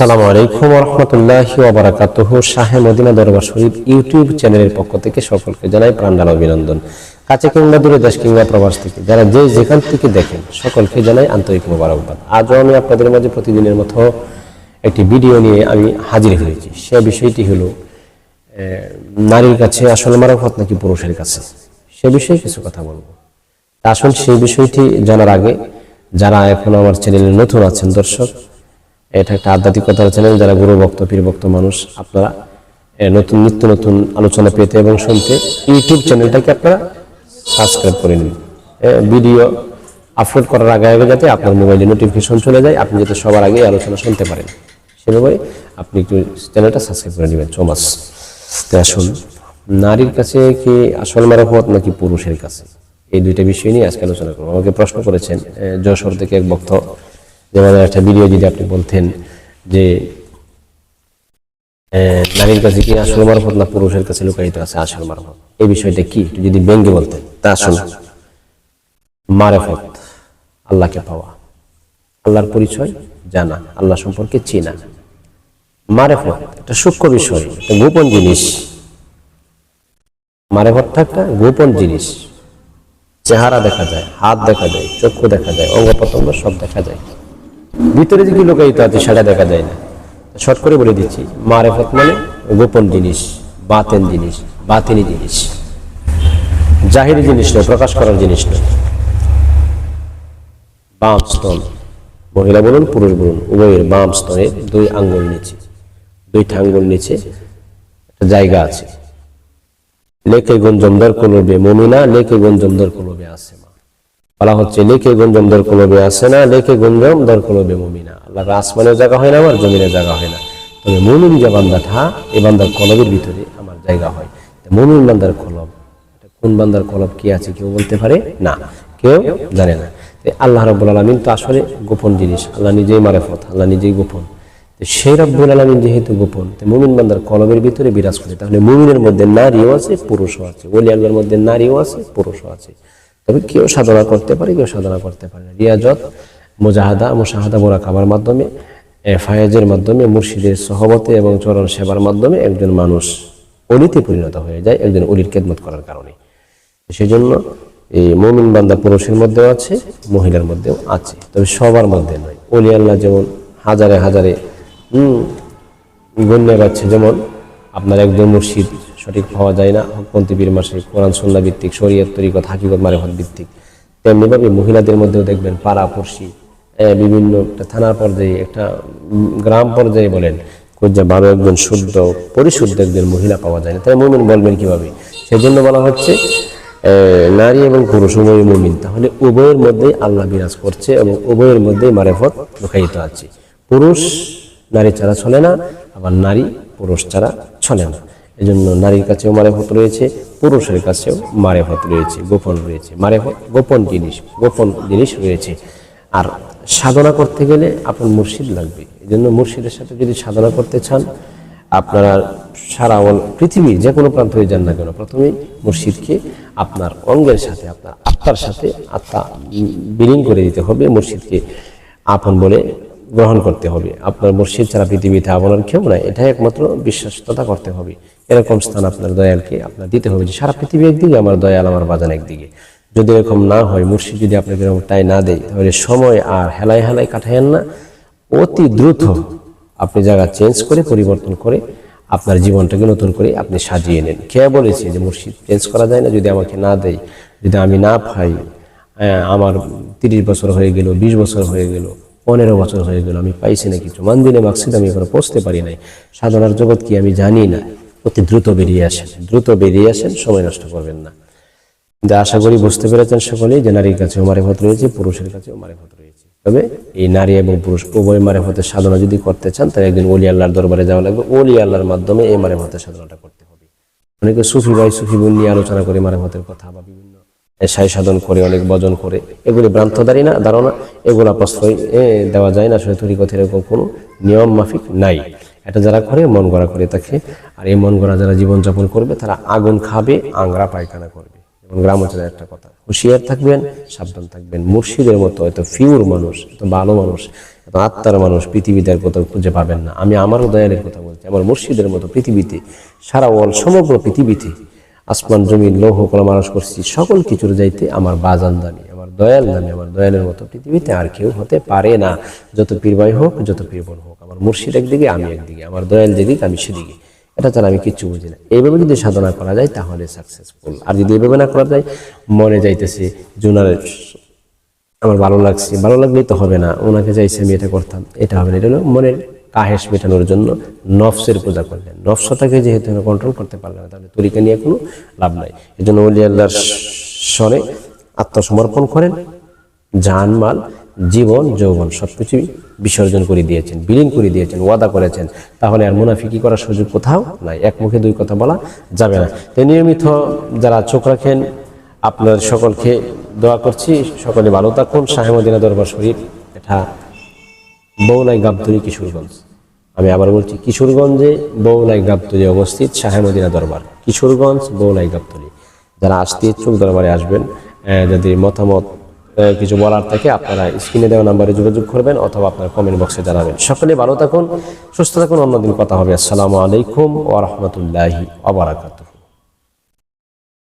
আসসালামু আলাইকুম রহমতুল্লাহি ওবরাকাতুহ শাহে মদিনা দরবার শরীফ ইউটিউব চ্যানেলের পক্ষ থেকে সকলকে জানাই প্রাণডাল অভিনন্দন। কাছে কিংবা দূরে, দেশ কিংবা প্রবাস থেকে যারা যে যেখান থেকে দেখেন, সকলকে জানাই আন্তরিক মোবারকবাদ। আজও আমি আপনাদের মাঝে প্রতিদিনের মতো একটি ভিডিও নিয়ে আমি হাজির হয়েছি। সে বিষয়টি হলো নারীর কাছে আসল মারফত নাকি পুরুষের কাছে? সে বিষয়ে কিছু কথা বলব। আসল সেই বিষয়টি জানার আগে, যারা এখন আমার চ্যানেলে নতুন আছেন, দর্শক এটা একটা আধ্যাত্মিকতার চ্যানেল যারা গুরু ভক্ত পীর ভক্ত মানুষ, আপনারা নতুন, নিত্য নতুন আলোচনা পেতে এবং শুনতে ইউটিউব চ্যানেলটাকে আপনারা সাবস্ক্রাইব করে নিন। ভিডিও আপলোড করার আগে আগে যাতে আপনার মোবাইলে নোটিফিকেশন চলে যায়, আপনি যাতে সবার আগে আলোচনা শুনতে পারেন। সেভাবে আপনি একটু চ্যানেলটা সাবস্ক্রাইব করে নেবেন। চমাস আসুন। নারীর কাছে কি আসল মারফত নাকি পুরুষের কাছে? এই দুইটা বিষয় নিয়ে আজকে আলোচনা করব। আমাকে প্রশ্ন করেছেন যশোর থেকে এক বক্ত যেমন একটা ভিডিও যদি আপনি বলতেন যে নারীর কাছে কি আসল মারফত না পুরুষের কাছে লুকায়িত আছে আসল মারফত? এই বিষয়টা কি? যদি ব্যঙ্গে বলতেন। তা আসুন। মারেফত, আল্লাহকে পাওয়া। আল্লাহর পরিচয় জানা, আল্লাহ সম্পর্কে চেনা। মারেফত, একটা সূক্ষ্ম বিষয়, একটা গোপন জিনিস। মারেফতটা একটা গোপন জিনিস। চেহারা দেখা যায়, হাত দেখা যায়, চক্ষু দেখা যায় অঙ্গ প্রত্যঙ্গ সব দেখা যায়। ভিতরে যে কি লোকায়িত আছে সেটা দেখা যায় না। শর্ট করে বলে দিচ্ছি, মারেফত মানে গোপন জিনিস, বাতেন জিনিস, বাতিনি জিনিস। জাহিরি জিনিস নয়, প্রকাশ করার জিনিস নয়। বাম স্তন, মহিলা বলুন, পুরুষ বলুন, উভয়ের বাম স্তনে দুই আঙ্গুল নিচে, দুইটা আঙ্গুল নিচে একটা জায়গা আছে। লেকে গঞ্জমদার কলবে, মমিনা লেকে গঞ্জমদার কলবে আসে মা বলা হচ্ছে লেকে গঞ্জম দর কলবে আসে না লেকে গুঞ্জম দর কলবে মমিনা। আল্লাহ আসমানের জায়গা হয় না, আমার জমিনের জায়গা হয় না। তবে মমিন যে বান্দাটা এই বান্দার কলবের ভিতরে আমার জায়গা হয়। মমিন বান্দার কলব কোন বান্দার কলব, কি আছে, কেউ বলতে পারে? না, কেউ জানে না। আল্লাহ রব্বুল আলমিন তো আসলে গোপন জিনিস, আল্লাহ নিজেই মারেফত, আল্লাহ নিজেই গোপন। সেই রব্বুল আলমিন যেহেতু গোপন মুমিন বান্দার কলবের ভিতরে বিরাজ করে, তাহলে মুমিনের মধ্যে নারীও আছে, পুরুষও আছে। ওলি আল্লাহর মধ্যে নারীও আছে, পুরুষও আছে। তবে কেউ সাধনা করতে পারে, কেউ সাধনা করতে পারে রিয়াজত, মুজাহাদা বোরা খাবার মাধ্যমে ফায়াজের মাধ্যমে, মুর্শিদের সহবতে এবং চরণ সেবার মাধ্যমে একজন মানুষ অলিতে পরিণত হয়ে যায়, একজন অলির খেদমত করার কারণে। সেই জন্য এই মমিন বান্দা পুরুষের মধ্যেও আছে, মহিলার মধ্যেও আছে। তবে সবার মধ্যে নয়। অলি আল্লাহ যেমন হাজারে হাজারে গণ্য পাচ্ছে যেমন আপনার একজন মুর্শিদ সঠিক পাওয়া যায় না। হকপন্থী বীর মাসে কোরআন সন্না ভিত্তিক, শরীয়ত তরিকত, হাকিকত, মারেফত ভিত্তিক। তেমনিভাবে মহিলাদের মধ্যেও দেখবেন পাড়া পড়শি বিভিন্ন একটা থানার পর্যায়ে, একটা গ্রাম পর্যায়ে বলেন যে ভালো একজন শুদ্ধ, পরিশুদ্ধ একজন মহিলা পাওয়া যায় না। তাই মুমিন বলবেন কীভাবে? সেজন্য বলা হচ্ছে নারী এবং পুরুষ উভয় মুমিন। তাহলে উভয়ের মধ্যেই আল্লাহ বিরাজ করছে এবং উভয়ের মধ্যেই মারেফত লুকায়িত আছে। পুরুষ নারী ছাড়া চলে না, আবার নারী পুরুষ ছাড়া চলে না এজন্য নারীর কাছেও মারে মারেফত রয়েছে, পুরুষের কাছেও মারে মারেফত রয়েছে, গোপন রয়েছে, মারেফত, গোপন জিনিস গোপন জিনিস রয়েছে। আর সাধনা করতে গেলে আপনার মুর্শিদ লাগবে। এই জন্য মুর্শিদের সাথে যদি সাধনা করতে চান, আপনারা সারা পৃথিবীর যে কোনো প্রান্ত হয়ে যান না কেন, প্রথমেই মুর্শিদকে আপনার অঙ্গের সাথে, আপনার আত্মার সাথে আত্মা বিলীন করে দিতে হবে। মুর্শিদকে আপন বলে গ্রহণ করতে হবে। আপনার মুর্শিদ ছাড়া পৃথিবীতে আপনার কেউ নাই, এটাই একমাত্র বিশ্বাসতা করতে হবে। এরকম স্থান আপনার দয়ালকে আপনার দিতে হবে যে সারা পৃথিবী একদিকে, আমার দয়াল আমার বাজান একদিকে। যদি এরকম না হয়, মুর্শিদ যদি আপনাকে এরকম তাই না দেয়, তাহলে সময় আর হেলায় হেলায় কাটায়েন না। অতি দ্রুত আপনি জায়গা চেঞ্জ করে, পরিবর্তন করে আপনার জীবনটাকে নতুন করে আপনি সাজিয়ে নেন। কে বলেছে যে মুর্শিদ চেঞ্জ করা যায় না? যদি আমাকে না দেয়, যদি আমি না পাই আমার তিরিশ বছর হয়ে গেল, বিশ বছর হয়ে গেল পনেরো বছর হয়ে গেল, আমি পাইছি না কিছু। মানদিনে মাকসিদ আমি এখনও পৌঁছতে পারি নাই। সাধনার জগৎ কি আমি জানি না। অতি দ্রুত বেরিয়ে আসেন। দ্রুত বেরিয়ে আসেন, সময় নষ্ট করবেন না। কিন্তু আশা করি বুঝতে পেরেছেন সকলেই যে নারীর কাছেও মারেফত রয়েছে, পুরুষের কাছেও মারেফত রয়েছে। তবে এই নারী এবং পুরুষ উভয় মারেফতের সাধনা যদি করতে চান, তাহলে একদিন ওলি আল্লাহর দরবারে যাওয়া লাগবে। ওলি আল্লাহর মাধ্যমে এই মারেফতের সাধনাটা করতে হবে। অনেকে সুফি ভাই, সুফি নিয়ে আলোচনা করে মারেফতের কথা বা বিভিন্ন সাই সাধন করে, অনেক বজন করে। এগুলি ভ্রান্তদারি না, ধারণা। এগুলা প্রশ্রয় দেওয়া যায় না, আসলে তরিকথের এরকম কোনো নিয়ম মাফিক নাই। এটা যারা করে, মন গড়া করে থাকে আর এই মন গড়া যারা জীবনযাপন করবে, তারা আগুন খাবে, আংরা পায়খানা করবে। যেমন গ্রাম অঞ্চলের একটা কথা, হুঁশিয়ার থাকবেন, সাবধান থাকবেন। মুর্শিদের মতো এত ফিউর মানুষ, এত ভালো মানুষ কিন্তু আত্মার মানুষ পৃথিবীতে আর কোথাও খুঁজে পাবেন না। আমি আমারও দয়ালের কথা বলছি, আমার মুর্শিদের মতো পৃথিবীতে, সারা ওয়াল সমগ্র পৃথিবীতে আসমান, জমিন, লৌহ কলা মানুষ করছি সকল কিছুর যাইতে আমার বাজান দামি, আমার দয়াল দামি, আমার দয়ালের মতো পৃথিবীতে আর কেউ হতে পারে না। যত পীরবাই হোক, যত পীরবন হোক, আমার মুর্শিদ একদিকে, আমি একদিকে, আমার দয়াল যেদিকে, আমি সেদিকে। এটা ছাড়া আমি কিচ্ছু বুঝি না। এইভাবে যদি সাধনা করা যায়, তাহলে সাকসেসফুল আর যদি এইভাবে না করা যায়, মনে যাইতেছে জুনারের আমার ভালো লাগছে, ভালো লাগলেই তো হবে না, ওনাকে চাইছে আমি এটা করতাম, এটা হবে না। এটা হলো মনের কাহেস মেটানোর জন্য নফসের পূজা করলেন। নফসটাকে যেহেতু কন্ট্রোল করতে পারলেন তাহলে তরিকা নিয়ে কোনো লাভ নাই। এই জন্য অলি আল্লাহর স্বরে আত্মসমর্পণ করেন। জানমাল, জীবন, যৌবন সবকিছুই বিসর্জন করে দিয়েছেন, বিলীন করে দিয়েছেন, ওয়াদা করেছেন। তাহলে আর মুনাফিকি করার সুযোগ কোথাও নাই। এক মুখে দুই কথা বলা যাবে না। তাই নিয়মিত যারা চোখ রাখেন, আপনার সকলকে দোয়া করছি। সকলে ভালো থাকুন। শাহেমদিনা দরবার শরীফ এটা বৌলাই গাবতলি কিশোরগঞ্জ। আমি আবার বলছি, কিশোরগঞ্জে বৌলাই গাবতলি অবস্থিত শাহেমদিনা দরবার। কিশোরগঞ্জ বৌলাই গাবতলি। যারা আসতে ইচ্ছুক দরবারে আসবেন যদি মতামত কিছু বলার থাকে, আপনারা স্ক্রিনে দেওয়া নাম্বারে যোগাযোগ করবেন অথবা আপনার কমেন্ট বক্সে জানাবেন। সকলে ভালো থাকুন, সুস্থ থাকুন, অন্যদিন কথা হবে। আসসালামু আলাইকুম ওয়া রাহমাতুল্লাহি ওয়া বারাকাতুহু।